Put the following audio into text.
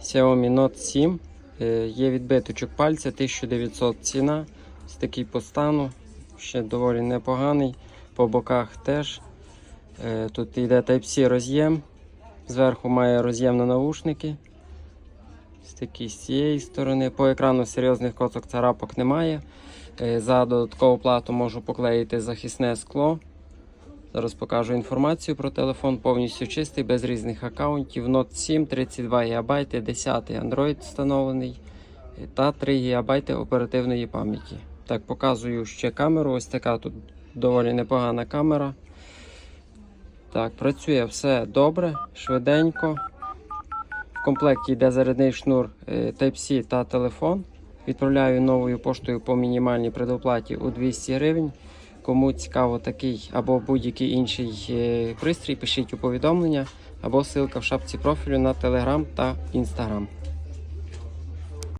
Xiaomi Note 7. Е, Є відбиточок пальця 1900 ціна. Ось такий по стану. Ще доволі непоганий. По боках теж. Е, Тут йде Type-C роз'єм. Зверху має роз'єм на наушники. Ось такий з цієї сторони. По екрану серйозних коцок царапок немає. Е, За додаткову плату можу поклеїти захисне скло. Зараз покажу інформацію про телефон, повністю чистий, без різних аккаунтів. Note 7, 32 ГБ, 10 Android встановлений е, та 3 ГБ оперативної пам'яті. Так, показую ще камеру. Ось така тут доволі непогана камера. Так, працює все добре, швиденько. В комплекті йде зарядний шнур е, Type-C та телефон. Відправляю новою поштою по мінімальній предоплаті у 200 гривень. Кому цікаво такий або будь-який інший е, пристрій, пишіть у повідомлення або ссылка в шапці профілю на Telegram та Instagram.